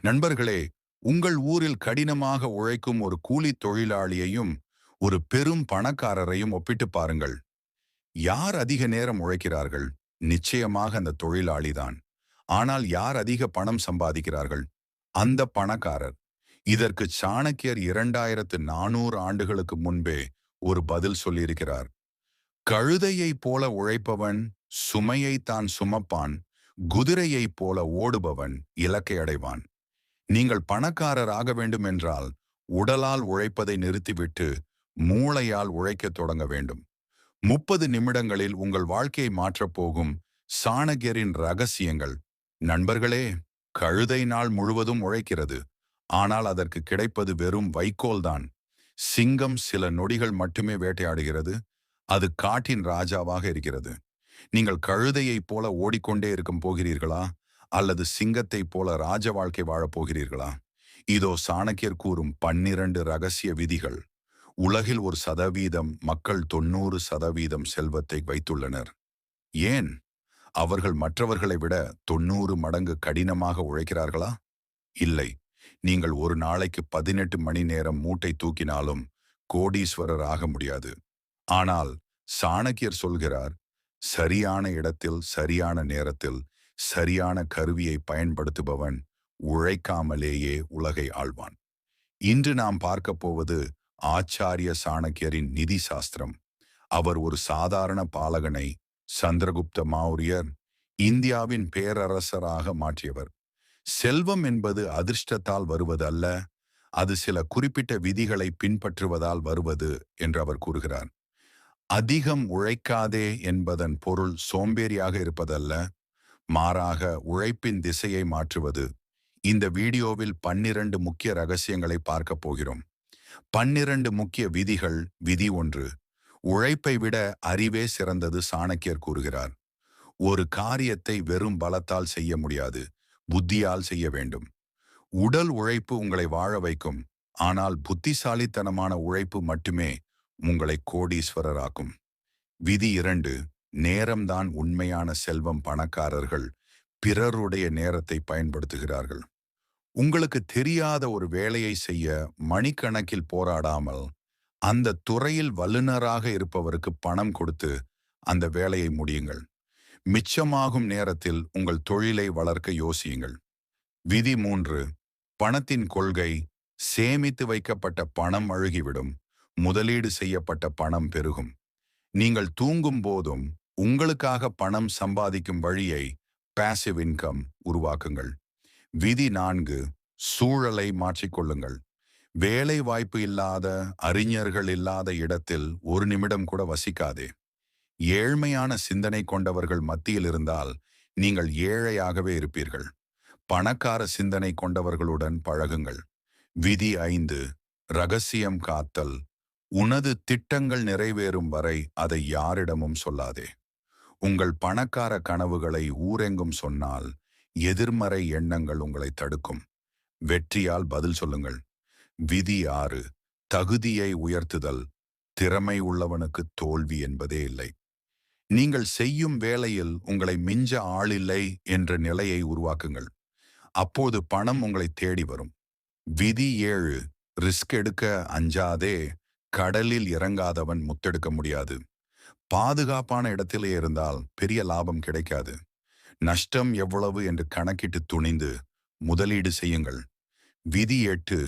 நண்பர்களே உங்கள் ஊரில் கடினமாக உழைக்கும் ஒரு கூலி தொழிலாளியையும் ஒரு பெரும் பணக்காரரையும் ஒப்பிட்டு பாருங்கள். யார் அதிக நேரம் உழைக்கிறார்கள்? நிச்சயமாக அந்த தொழிலாளிதான் ஆனால் யார் அதிக பணம் சம்பாதிக்கிறார்கள்? அந்த பணக்காரர். இதற்கு சாணக்கியர் இரண்டாயிரத்து நானூறு ஆண்டுகளுக்கு முன்பே ஒரு பதில் சொல்லியிருக்கிறார். கழுதையைப் போல உழைப்பவன் சுமையை தான் சுமப்பான் குதிரையைப் போல ஓடுபவன் இலக்கை அடைவான். நீங்கள் பணக்காரர் ஆக வேண்டும் என்றால் உடலால் உழைப்பதை நிறுத்திவிட்டு மூளையால் உழைக்கத் தொடங்க வேண்டும். முப்பது நிமிடங்களில் உங்கள் வாழ்க்கையை மாற்றப் போகும் சாணகியரின் ரகசியங்கள். நண்பர்களே கழுதை நாள் முழுவதும் உழைக்கிறது. ஆனால் அதற்கு கிடைப்பது வெறும் வைக்கோல்தான் சிங்கம் சில நொடிகள் மட்டுமே வேட்டையாடுகிறது. அது காட்டின் ராஜாவாக இருக்கிறது. நீங்கள் கழுதையைப் போல ஓடிக்கொண்டே இருக்கும் போகிறீர்களா? அல்லது சிங்கத்தைப் போல ராஜ வாழ்க்கை வாழப் போகிறீர்களா? இதோ சாணக்கியர் கூறும் பன்னிரண்டு ரகசிய விதிகள். உலகில் ஒரு சதவீதம் மக்கள் தொண்ணூறு சதவீதம் செல்வத்தை வைத்துள்ளனர். ஏன்? அவர்கள் மற்றவர்களை விட தொண்ணூறு மடங்கு கடினமாக உழைக்கிறார்களா? இல்லை. நீங்கள் ஒரு நாளைக்கு பதினெட்டு மணி நேரம் மூட்டை தூக்கினாலும் கோடீஸ்வரர் ஆக முடியாது. ஆனால் சாணக்கியர் சொல்கிறார் சரியான இடத்தில் சரியான நேரத்தில் சரியான கருவியை பயன்படுத்துபவன் உழைக்காமலேயே உலகை ஆழ்வான் இன்று நாம் பார்க்கப் போவது ஆச்சாரிய சாணக்கியரின் நிதி சாஸ்திரம். அவர் ஒரு சாதாரண பாலகனை சந்திரகுப்த மௌரியர் இந்தியாவின் பேரரசராக மாற்றியவர். செல்வம் என்பது அதிர்ஷ்டத்தால் வருவது அல்ல அது சில குறிப்பிட்ட விதிகளை பின்பற்றுவதால் வருவது என்று அவர் கூறுகிறார். அதிகம் உழைக்காதே என்பதன் பொருள் சோம்பேறியாக இருப்பதல்ல மாறாக உழைப்பின் திசையை மாற்றுவது. இந்த வீடியோவில் பன்னிரண்டு முக்கிய ரகசியங்களை பார்க்கப் போகிறோம். பன்னிரண்டு முக்கிய விதிகள் விதி ஒன்று. உழைப்பை விட அறிவே சிறந்தது சாணக்கியர் கூறுகிறார். ஒரு காரியத்தை வெறும் பலத்தால் செய்ய முடியாது புத்தியால் செய்ய வேண்டும். உடல் உழைப்பு உங்களை வாழ வைக்கும் ஆனால் புத்திசாலித்தனமான உழைப்பு மட்டுமே உங்களை கோடீஸ்வரராக்கும். விதி இரண்டு. நேரம்தான் உண்மையான செல்வம் பணக்காரர்கள் பிறருடைய நேரத்தை பயன்படுத்துகிறார்கள். உங்களுக்கு தெரியாத ஒரு வேலையை செய்ய மணிக்கணக்கில் போராடாமல் அந்த துறையில் வல்லுநராக இருப்பவருக்கு பணம் கொடுத்து அந்த வேலையை முடியுங்கள். மிச்சமாகும் நேரத்தில் உங்கள் தொழிலை வளர்க்க யோசியுங்கள். விதி மூன்று பணத்தின் கொள்கை சேமித்து வைக்கப்பட்ட பணம் அழுகிவிடும் முதலீடு செய்யப்பட்ட பணம் பெருகும். நீங்கள் தூங்கும் போதும் உங்களுக்காக பணம் சம்பாதிக்கும் வழியை பாசிவ் இன்கம் உருவாக்குங்கள். விதி நான்கு சூழலை மாற்றிக்கொள்ளுங்கள். வேலை வாய்ப்பு இல்லாத அறிஞர்கள் இல்லாத இடத்தில் ஒரு நிமிடம் கூட வசிக்காதே. ஏழ்மையான சிந்தனை கொண்டவர்கள் மத்தியில் இருந்தால் நீங்கள் ஏழையாகவே இருப்பீர்கள். பணக்கார சிந்தனை கொண்டவர்களுடன் பழகுங்கள். விதி ஐந்து ரகசியம் காத்தல். உனது திட்டங்கள் நிறைவேறும் வரை அதை யாரிடமும் சொல்லாதே. உங்கள் பணக்கார கனவுகளை ஊரெங்கும் சொன்னால் எதிர்மறை எண்ணங்கள் உங்களை தடுக்கும். வெற்றியால் பதில் சொல்லுங்கள். விதி ஆறு தகுதியை உயர்த்துதல். திறமை உள்ளவனுக்கு தோல்வி என்பதே இல்லை. நீங்கள் செய்யும் வேலையில் உங்களை மிஞ்ச ஆளில்லை என்ற நிலையை உருவாக்குங்கள். அப்போது பணம் உங்களை தேடி வரும். விதி ஏழு ரிஸ்க் எடுக்க அஞ்சாதே கடலில் இறங்காதவன் முத்தெடுக்க முடியாது. பாதுகாப்பான இடத்திலே இருந்தால் பெரிய லாபம் கிடைக்காது. நஷ்டம் எவ்வளவு என்று கணக்கிட்டு துணிந்து முதலீடு செய்யுங்கள். விதி எட்டு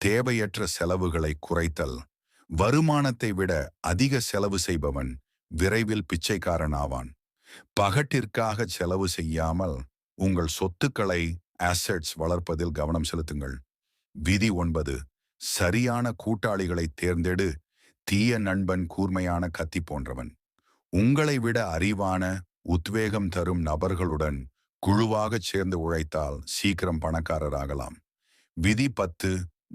தேவையற்ற செலவுகளை குறைத்தல். வருமானத்தை விட அதிக செலவு செய்பவன் விரைவில் பிச்சைக்காரன் ஆவான் பகட்டிற்காக செலவு செய்யாமல் உங்கள் சொத்துக்களை அசட்ஸ் வளர்ப்பதில் கவனம் செலுத்துங்கள். விதி ஒன்பது சரியான கூட்டாளிகளை தேர்ந்தெடு. தீய நண்பன் கூர்மையான கத்தி போன்றவன். உங்களை விட அறிவான உத்வேகம் தரும் நபர்களுடன் குழுவாகச் சேர்ந்து உழைத்தால் சீக்கிரம் பணக்காரராகலாம். விதி பத்து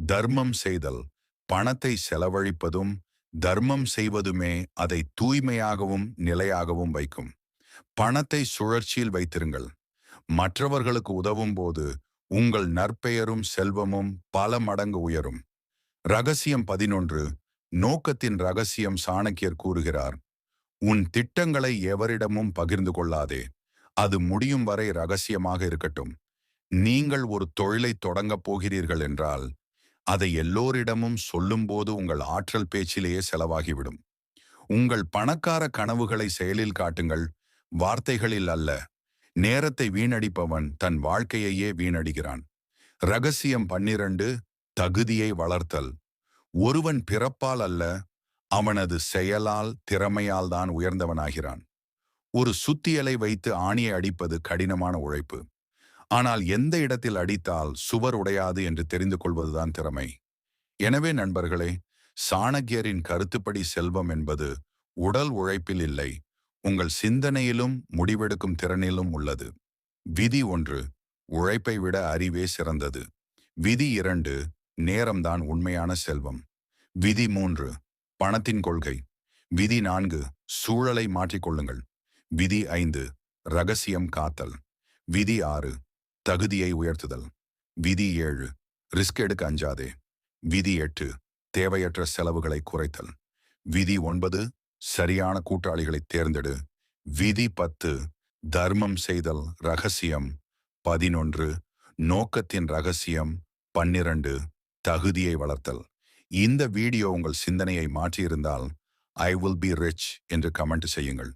தர்மம் செய்தல். பணத்தை செலவழிப்பதும் தர்மம் செய்வதுமே அதை தூய்மையாகவும் நிலையாகவும் வைக்கும். பணத்தை சுழற்சியில் வைத்திருங்கள். மற்றவர்களுக்கு உதவும் போது உங்கள் நற்பெயரும் செல்வமும் பல மடங்கு உயரும். ரகசியம் பதினொன்று நோக்கத்தின் ரகசியம் சாணக்கியர் கூறுகிறார் உன் திட்டங்களை எவரிடமும் பகிர்ந்து கொள்ளாதே. அது முடியும் வரை ரகசியமாக இருக்கட்டும். நீங்கள் ஒரு தொழிலை தொடங்கப் போகிறீர்கள் என்றால் அதை எல்லோரிடமும் சொல்லும்போது உங்கள் ஆற்றல் பேச்சிலேயே செலவாகிவிடும். உங்கள் பணக்கார கனவுகளை செயலில் காட்டுங்கள். வார்த்தைகளில் அல்ல நேரத்தை வீணடிப்பவன் தன் வாழ்க்கையையே வீணடிகிறான் ரகசியம் பன்னிரண்டு தகுதியை வளர்த்தல். ஒருவன் பிறப்பால் அல்ல அவனது செயலால் திறமையால் தான் உயர்ந்தவனாகிறான். ஒரு சுத்தியலை வைத்து ஆணியை அடிப்பது கடினமான உழைப்பு. ஆனால் எந்த இடத்தில் அடித்தால் சுவர் உடையாது என்று தெரிந்து கொள்வதுதான் திறமை. எனவே நண்பர்களே சாணக்கியரின் கருத்துப்படி செல்வம் என்பது உடல் உழைப்பில் இல்லை உங்கள் சிந்தனையிலும் முடிவெடுக்கும் திறனிலும் உள்ளது. விதி ஒன்று உழைப்பை விட அறிவே சிறந்தது. விதி இரண்டு நேரம்தான் உண்மையான செல்வம். விதி மூன்று பணத்தின் கொள்கை. விதி நான்கு சூழலை மாற்றிக்கொள்ளுங்கள் விதி ஐந்து ரகசியம் காத்தல். விதி ஆறு தகுதியை உயர்த்துதல். விதி ஏழு ரிஸ்க் எடுக்க அஞ்சாதே. விதி எட்டு தேவையற்ற செலவுகளை குறைத்தல். விதி ஒன்பது சரியான கூட்டாளிகளை தேர்ந்தெடு. விதி பத்து தர்மம் செய்தல் ரகசியம். பதினொன்று நோக்கத்தின் ரகசியம். பன்னிரண்டு தகுதியை வளர்த்தல். இந்த வீடியோ உங்கள் சிந்தனையை மாற்றியிருந்தால் ஐ வில் பி ரிச் என்று கமெண்ட் செய்யுங்கள்.